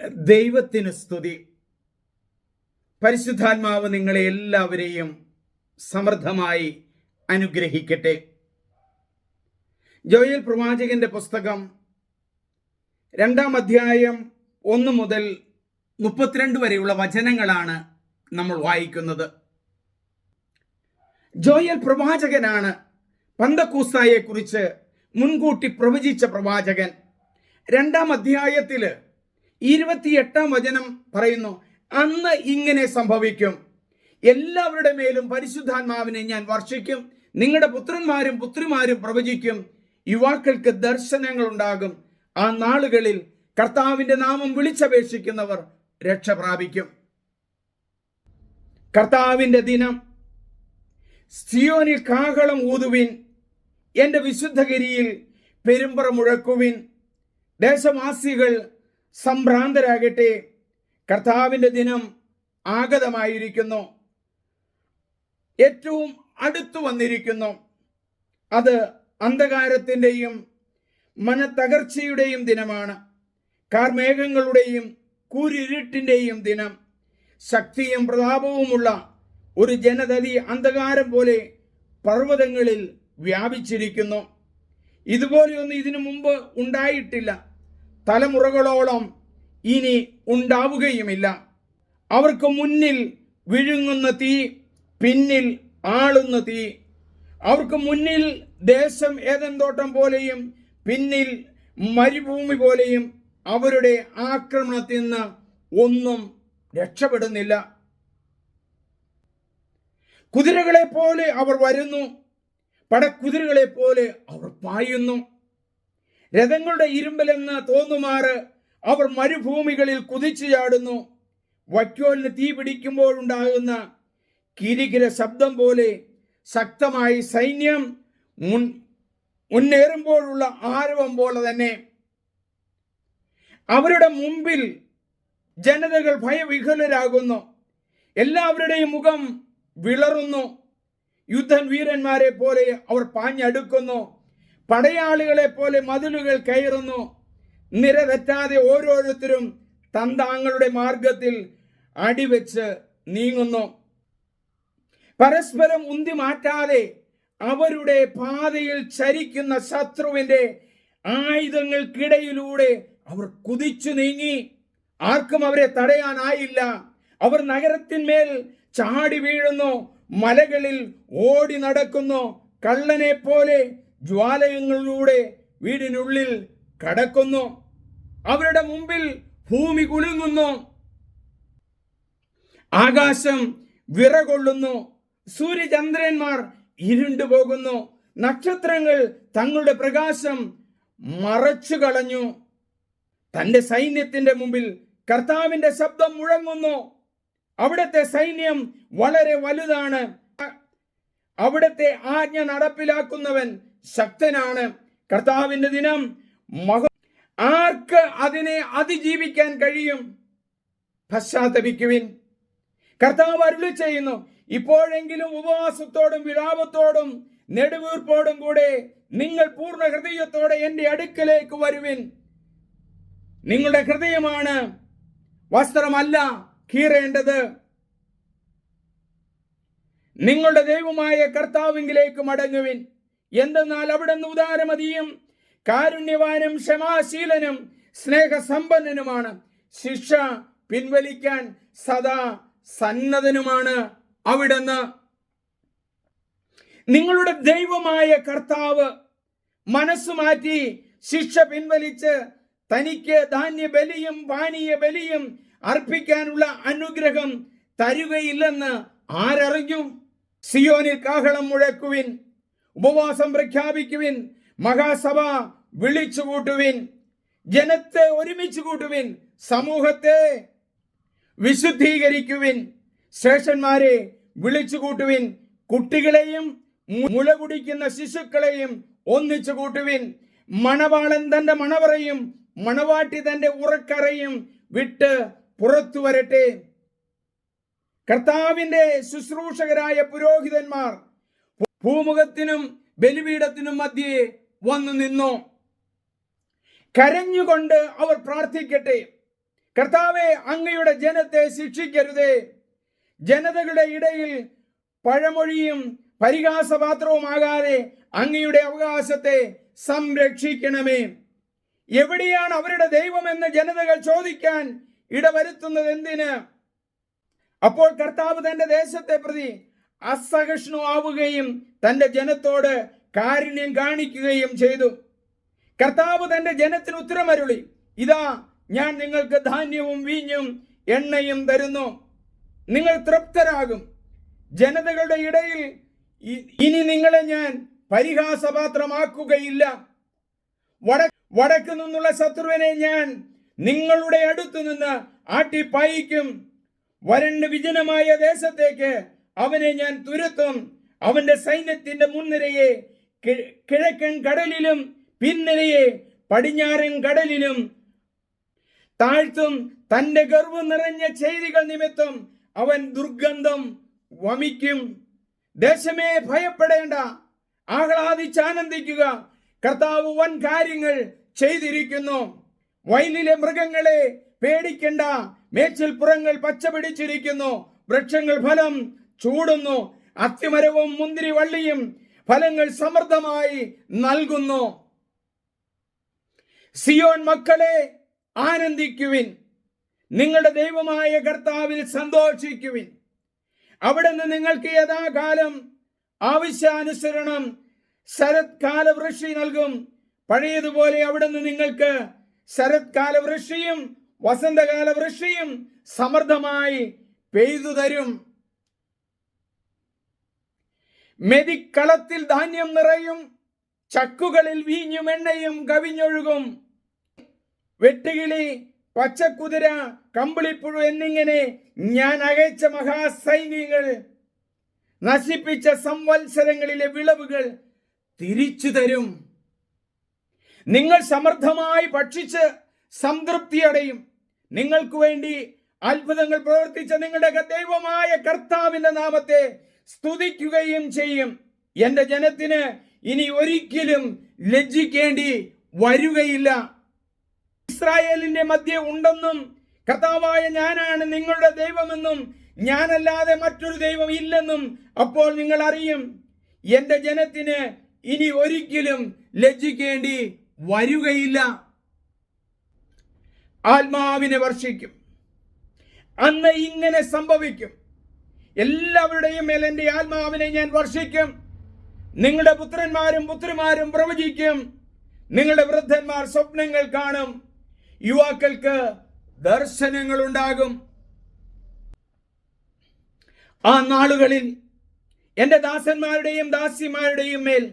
ദൈവത്തിന് സ്തുതി. പരിശുദ്ധാത്മാവ് നിങ്ങളെ എല്ലാവരെയും സമൃദ്ധമായി അനുഗ്രഹിക്കട്ടെ. ജോയൽ പ്രവാചകന്റെ പുസ്തകം രണ്ടാം അധ്യായം ഒന്ന് മുതൽ മുപ്പത്തിരണ്ട് വരെയുള്ള വചനങ്ങളാണ് നമ്മൾ വായിക്കുന്നത്. ജോയൽ പ്രവാചകനാണ് പന്തക്കൂസായെ കുറിച്ച് മുൻകൂട്ടി പ്രവചിച്ച പ്രവാചകൻ. രണ്ടാം അധ്യായത്തിൽ ഇരുപത്തിയെട്ടാം വചനം പറയുന്നു അന്ന് ഇങ്ങനെ സംഭവിക്കും. എല്ലാവരുടെ മേലും പരിശുദ്ധാത്മാവിനെ ഞാൻ വർഷിക്കും. നിങ്ങളുടെ പുത്രന്മാരും പുത്രിമാരും പ്രവചിക്കും. യുവാക്കൾക്ക് ദർശനങ്ങൾ ഉണ്ടാകും ആ നാളുകളിൽ കർത്താവിന്റെ നാമം വിളിച്ചപേക്ഷിക്കുന്നവർ രക്ഷ പ്രാപിക്കും. കർത്താവിന്റെ ദിനം സിയോനിൽ കാഹളം ഊതുവിൻ എന്റെ വിശുദ്ധഗിരിയിൽ പെരുമ്പറ മുഴക്കുവിൻ. ദേശവാസികൾ സംഭ്രാന്തരാകട്ടെ. കർത്താവിന്റെ ദിനം ആഗതമായിരിക്കുന്നു. ഏറ്റവും അടുത്തു വന്നിരിക്കുന്നു. അത് അന്ധകാരത്തിന്റെയും മനത്തകർച്ചയുടെയും ദിനമാണ്. കാർമേഘങ്ങളുടെയും കൂരിരുട്ടിന്റെയും ദിനം. ശക്തിയും പ്രതാപവുമുള്ള ഒരു ജനതതി അന്ധകാരം പോലെ പർവതങ്ങളിൽ വ്യാപിച്ചിരിക്കുന്നു. ഇതുപോലെയൊന്നും ഇതിനു മുമ്പ് ഉണ്ടായിട്ടില്ല. തലമുറകളോളം ഇനി ഉണ്ടാവുകയുമില്ല. അവർക്ക് മുന്നിൽ വിഴുങ്ങുന്ന തീ പിന്നിൽ ആളുന്ന തീ. അവർക്ക് മുന്നിൽ ദേശം ഏതൻ തോട്ടം പോലെയും പിന്നിൽ മരുഭൂമി പോലെയും അവരുടെ ആക്രമണത്തിൽ നിന്ന് ഒന്നും രക്ഷപ്പെടുന്നില്ല. കുതിരകളെ പോലെ അവർ വരുന്നു. പടക്കുതിരകളെ പോലെ അവർ പായുന്നു. രഥങ്ങളുടെ ഇരുമ്പലെന്ന് തോന്നുമാറ് അവർ മരുഭൂമികളിൽ കുതിച്ചു ചാടുന്നു വൈക്കോലിന് തീ പിടിക്കുമ്പോഴുണ്ടാകുന്ന കിരികിര ശബ്ദം പോലെ ശക്തമായി സൈന്യം മുൻ മുന്നേറുമ്പോഴുള്ള ആരവം പോലെ തന്നെ. അവരുടെ മുമ്പിൽ ജനതകൾ ഭയവിഹുലരാകുന്നു എല്ലാവരുടെയും മുഖം വിളറുന്നു. യുദ്ധൻ വീരന്മാരെ പോലെ അവർ പാഞ്ഞടുക്കുന്നു. പടയാളികളെ പോലെ മതിലുകൾ കയറുന്നു. നിരതെറ്റാതെ ഓരോരുത്തരും തന്താങ്ങളുടെ മാർഗത്തിൽ അടിവെച്ച് നീങ്ങുന്നു. പരസ്പരം ഉന്തി മാറ്റാതെ അവരുടെ പാതയിൽ ചരിക്കുന്ന ശത്രുവിന്റെ ആയുധങ്ങൾക്കിടയിലൂടെ അവർ കുതിച്ചു നീങ്ങി. ആർക്കും അവരെ തടയാനായില്ല. അവർ നഗരത്തിന്മേൽ ചാടി വീഴുന്നു. മലകളിൽ ഓടി നടക്കുന്നു. കള്ളനെ പോലെ ജ്വാലയങ്ങളിലൂടെ വീടിനുള്ളിൽ കടക്കുന്നു. അവരുടെ മുമ്പിൽ ഭൂമി കുലുങ്ങുന്നു. ആകാശം വിറകൊള്ളുന്നു. സൂര്യചന്ദ്രന്മാർ ഇരുണ്ടു പോകുന്നു. നക്ഷത്രങ്ങൾ തങ്ങളുടെ പ്രകാശം മറച്ചു കളഞ്ഞു. തന്റെ സൈന്യത്തിന്റെ മുമ്പിൽ കർത്താവിന്റെ ശബ്ദം മുഴങ്ങുന്നു. അവിടുത്തെ സൈന്യം വളരെ വലുതാണ്. അവിടുത്തെ ആജ്ഞ നടപ്പിലാക്കുന്നവൻ ശക്തനാണ്. കർത്താവിന്റെ ദിനം ആർക്ക് അതിനെ അതിജീവിക്കാൻ കഴിയും? പശ്ചാത്തപിക്കുവിൻ. കർത്താവ് അരുളി ചെയ്യുന്നു ഇപ്പോഴെങ്കിലും ഉപവാസത്തോടും വിലാപത്തോടും നെടുവീർപ്പോടും കൂടെ നിങ്ങൾ പൂർണ ഹൃദയത്തോടെ എന്റെ അടുക്കലേക്ക് വരുവിൻ. നിങ്ങളുടെ ഹൃദയമാണ് വസ്ത്രമല്ല കീറേണ്ടത്. നിങ്ങളുടെ ദൈവമായ കർത്താവിങ്കിലേക്ക് മടങ്ങുവിൻ. എന്തെന്നാൽ അവിടെ നിന്ന് ഉദാരമതിയും. കാരുണ്യവാനും ക്ഷമാശീലനും സ്നേഹസമ്പന്നനുമാണ്. ശിക്ഷ പിൻവലിക്കാൻ സദാ സന്നദ്ധനുമാണ് അവിടുന്ന്. നിങ്ങളുടെ ദൈവമായ കർത്താവ് മനസ്സു മാറ്റി ശിക്ഷ പിൻവലിച്ച് തനിക്ക് ധാന്യ ബലിയും പാനീയ ബലിയും അർപ്പിക്കാനുള്ള അനുഗ്രഹം തരുകയില്ലെന്ന് ആരറിഞ്ഞു? സിയോനിൽ കാഹളം മുഴക്കുവിൻ. ഉപവാസം പ്രഖ്യാപിക്കുവിൻ മഹാസഭ വിളിച്ചു കൂട്ടുവിൻ ജനത്തെ ഒരുമിച്ച് കൂട്ടുവിൻ സമൂഹത്തെ വിശുദ്ധീകരിക്കുവിൻ ശ്രേഷ്ഠന്മാരെ വിളിച്ചു കൂട്ടുവിൻ കുട്ടികളെയും മുല കുടിക്കുന്ന ശിശുക്കളെയും ഒന്നിച്ചു കൂട്ടുവിൻ മണവാളൻ തന്റെ മണവറയും മണവാട്ടി തന്റെ ഉറക്കറയും വിട്ട് പുറത്തു വരട്ടെ. കർത്താവിന്റെ ശുശ്രൂഷകരായ പുരോഹിതന്മാർ ഭൂമുഖത്തിനും ബലിപീഠത്തിനും മധ്യേ വന്നു നിന്നു. കരഞ്ഞുകൊണ്ട് അവർ പ്രാർത്ഥിക്കട്ടെ. കർത്താവെ അങ്ങയുടെ ജനത്തെ ശിക്ഷിക്കരുതേ. ജനതകളുടെ ഇടയിൽ പഴമൊഴിയും പരിഹാസപാത്രവുമാകാതെ അങ്ങയുടെ അവകാശത്തെ സംരക്ഷിക്കണമേ. എവിടെയാണ് അവരുടെ ദൈവമെന്ന് ജനതകൾ ചോദിക്കാൻ ഇടവരുത്തുന്നത് എന്തിന് അപ്പോൾ കർത്താവ് തന്റെ ദേശത്തെ പ്രതി അസഹിഷ്ണുവാവുകയും തന്റെ ജനത്തോട് കാരുണ്യം കാണിക്കുകയും ചെയ്തു. കർത്താവ് തന്റെ ജനത്തിന് ഉത്തരമരുളി. ഇതാ ഞാൻ നിങ്ങൾക്ക് ധാന്യവും വീഞ്ഞും എണ്ണയും തരുന്നു. നിങ്ങൾ തൃപ്തരാകും. ജനതകളുടെ ഇടയിൽ ഇനി നിങ്ങളെ ഞാൻ പരിഹാസപാത്രമാക്കുകയില്ല. വട വടക്ക് നിന്നുള്ള ശത്രുവിനെ ഞാൻ നിങ്ങളുടെ അടുത്തു നിന്ന് ആട്ടിപ്പായിക്കും. വരണ്ട് വിജനമായ ദേശത്തേക്ക് അവനെ ഞാൻ തുരത്തും. അവന്റെ സൈന്യത്തിന്റെ മുൻനിരയെ കിഴക്കൻ കടലിലും പിൻനിരയെ പടിഞ്ഞാറൻ കടലിലും താഴ്ത്തും. തന്റെ ഗർവം നിറഞ്ഞ ചെയ്തികൾ നിമിത്തം അവൻ ദുർഗന്ധം വമിക്കും. ദേശമേ ഭയപ്പെടേണ്ട. ആഹ്ലാദിച്ച് ആനന്ദിക്കുക കർത്താവ് വൻ കാര്യങ്ങൾ ചെയ്തിരിക്കുന്നു. വയലിലെ മൃഗങ്ങളെ പേടിക്കണ്ട. മേച്ചിൽപ്പുറങ്ങൾ പച്ച പിടിച്ചിരിക്കുന്നു വൃക്ഷങ്ങൾ ഫലം ചൂടുന്നു അത്തിമരവും മുന്തിരി വള്ളിയും ഫലങ്ങൾ സമൃദ്ധമായി നൽകുന്നു. സിയോൺ മക്കളെ ആനന്ദിക്കുവിൻ നിങ്ങളുടെ ദൈവമായ കർത്താവിൽ സന്തോഷിക്കുവിൻ. അവിടെ നിന്ന് നിങ്ങൾക്ക് യഥാകാലം ആവശ്യാനുസരണം ശരത്കാല വൃഷ്ടി നൽകും. പഴയതുപോലെ അവിടെ നിന്ന് നിങ്ങൾക്ക് ശരത്കാല വൃഷ്ടിയും വസന്തകാല വൃഷ്ടിയും സമൃദ്ധമായി പെയ്തു തരും. മെതിക്കളത്തിൽ ധാന്യം നിറയും ചക്കുകളിൽ വീഞ്ഞും എണ്ണയും കവിഞ്ഞൊഴുകും. വെട്ടുകിളി പച്ചക്കുതിര കമ്പിളിപ്പുഴു എന്നിങ്ങനെ ഞാൻ അകച്ച മഹാസൈന്യങ്ങൾ നശിപ്പിച്ച സംവത്സരങ്ങളിലെ വിളവുകൾ തിരിച്ചു തരും. നിങ്ങൾ സമർത്ഥമായി ഭക്ഷിച്ച് സംതൃപ്തിയടയും നിങ്ങൾക്ക് വേണ്ടി അത്ഭുതങ്ങൾ പ്രവർത്തിച്ച നിങ്ങളുടെ ദൈവമായ കർത്താവിന്റെ നാമത്തെ സ്തുതിക്കുകയും ചെയ്യും. എന്റെ ജനത്തിന് ഇനി ഒരിക്കലും ലജ്ജിക്കേണ്ടി വരികയില്ല. ഇസ്രായേലിന്റെ മധ്യ ഉണ്ടെന്നും കർത്താവായ ഞാനാണ് നിങ്ങളുടെ ദൈവമെന്നും ഞാനല്ലാതെ മറ്റൊരു ദൈവം ഇല്ലെന്നും അപ്പോൾ നിങ്ങൾ അറിയും. എന്റെ ജനത്തിന് ഇനി ഒരിക്കലും ലജ്ജിക്കേണ്ടി വരികയില്ല. ആത്മാവിനെ വർഷിക്കും. അന്ന് ഇങ്ങനെ സംഭവിക്കും. എല്ലാവരുടെയും മേൽ എന്റെ ആത്മാവിനെ ഞാൻ വർഷിക്കും. നിങ്ങളുടെ പുത്രന്മാരും പുത്രിമാരും പ്രവചിക്കും. നിങ്ങളുടെ വൃദ്ധന്മാർ സ്വപ്നങ്ങൾ കാണും. യുവാക്കൾക്ക് ദർശനങ്ങൾ ഉണ്ടാകും ആ നാളുകളിൽ എന്റെ ദാസന്മാരുടെയും ദാസിമാരുടെയും മേൽ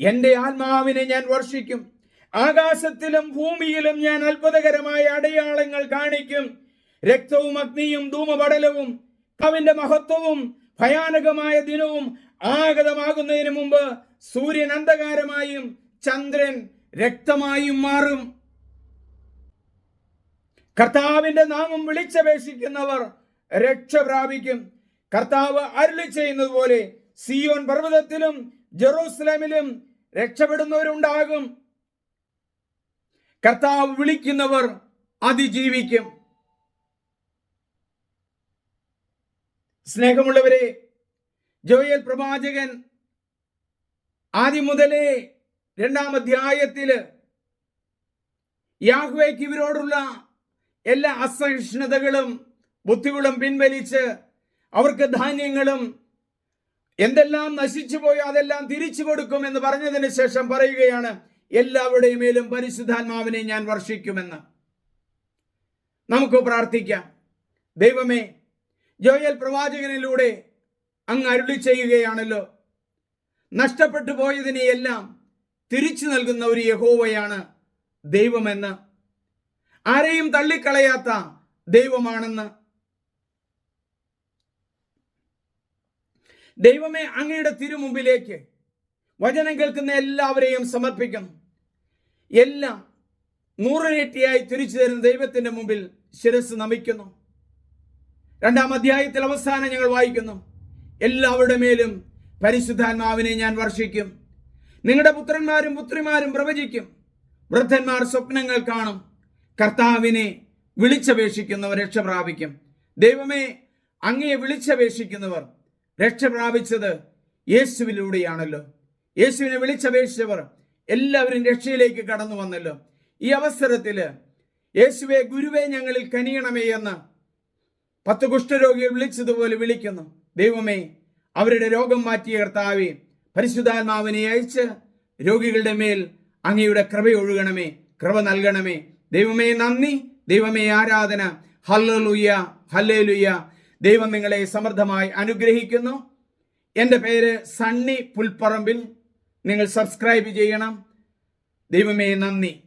എന്റെ ആത്മാവിനെ ഞാൻ വർഷിക്കും. ആകാശത്തിലും ഭൂമിയിലും ഞാൻ അത്ഭുതകരമായ അടയാളങ്ങൾ കാണിക്കും. രക്തവും അഗ്നിയും ധൂമപടലവും അവന്റെ മഹത്വവും ഭയാനകമായ ദിനവും ആഗതമാകുന്നതിന് മുമ്പ് സൂര്യൻ അന്ധകാരമായും ചന്ദ്രൻ രക്തമായും മാറും. കർത്താവിന്റെ നാമം വിളിച്ചപേക്ഷിക്കുന്നവർ രക്ഷ പ്രാപിക്കും. കർത്താവ് അരുളി ചെയ്യുന്നത് പോലെ സിയോൻ പർവതത്തിലും ജെറൂസലമിലും രക്ഷപ്പെടുന്നവരുണ്ടാകും. കർത്താവ് വിളിക്കുന്നവർ അതിജീവിക്കും. സ്നേഹമുള്ളവരെ ജോയൽ പ്രവാചകൻ ആദ്യം മുതലേ രണ്ടാം അധ്യായത്തിൽ യാഹ്വേക്ക് ഇവരോടുള്ള എല്ലാ അസഹിഷ്ണുതകളും ബുദ്ധികളും പിൻവലിച്ച് അവർക്ക് ധാന്യങ്ങളും എന്തെല്ലാം നശിച്ചു പോയോ അതെല്ലാം തിരിച്ചു കൊടുക്കും എന്ന് പറഞ്ഞതിന് ശേഷം പറയുകയാണ് എല്ലാവരുടെയും മേലും പരിശുദ്ധാത്മാവിനെ ഞാൻ വർഷിക്കുമെന്ന്. നമുക്ക് പ്രാർത്ഥിക്കാം. ദൈവമേ ജോയൽ പ്രവാചകനിലൂടെ അങ്ങ് അരുളി ചെയ്യുകയാണല്ലോ. നഷ്ടപ്പെട്ടു പോയതിനെയെല്ലാം തിരിച്ചു നൽകുന്ന ഒരു യഹോവയാണ് ദൈവമെന്ന്. ആരെയും തള്ളിക്കളയാത്ത ദൈവമാണെന്ന്. ദൈവമേ അങ്ങയുടെ തിരുമുമ്പിലേക്ക് വചനം കേൾക്കുന്ന എല്ലാവരെയും സമർപ്പിക്കുന്നു എല്ലാം നൂറിനെട്ടിയായി തിരിച്ചു തരുന്ന ദൈവത്തിന്റെ മുമ്പിൽ ശിരസ് നമിക്കുന്നു. രണ്ടാം അധ്യായത്തിൽ അവസാനം ഞങ്ങൾ വായിക്കുന്നു. എല്ലാവരുടെ മേലും പരിശുദ്ധാത്മാവിനെ ഞാൻ വർഷിക്കും. നിങ്ങളുടെ പുത്രന്മാരും പുത്രിമാരും പ്രവചിക്കും. വൃദ്ധന്മാർ സ്വപ്നങ്ങൾ കാണും. കർത്താവിനെ വിളിച്ചപേക്ഷിക്കുന്നവർ രക്ഷ പ്രാപിക്കും. ദൈവമേ അങ്ങയെ വിളിച്ചപേക്ഷിക്കുന്നവർ രക്ഷ പ്രാപിച്ചത് യേശുവിലൂടെയാണല്ലോ. യേശുവിനെ വിളിച്ചപേക്ഷിച്ചവർ എല്ലാവരും രക്ഷയിലേക്ക് കടന്നു വന്നല്ലോ. ഈ അവസരത്തിൽ യേശുവെ ഗുരുവെ ഞങ്ങളിൽ കനിയണമേ എന്ന് പത്ത് കുഷ്ഠരോഗിയെ വിളിച്ചതുപോലെ വിളിക്കുന്നു. ദൈവമേ അവരുടെ രോഗം മാറ്റിയ കർത്താവേ പരിശുദ്ധാത്മാവിനെ അയച്ച് രോഗികളുടെ മേൽ അങ്ങയുടെ കൃപ ഒഴുകണമേ കൃപ നൽകണമേ. ദൈവമേ നന്ദി. ദൈവമേ ആരാധന. ഹല്ലുയ ഹല്ലേലുയ്യ ദൈവം നിങ്ങളെ സമൃദ്ധമായി അനുഗ്രഹിക്കുന്നു. എന്റെ പേര് സണ്ണി പുൽപ്പറമ്പിൽ. നിങ്ങൾ സബ്സ്ക്രൈബ് ചെയ്യണം. ദൈവമേ നന്ദി.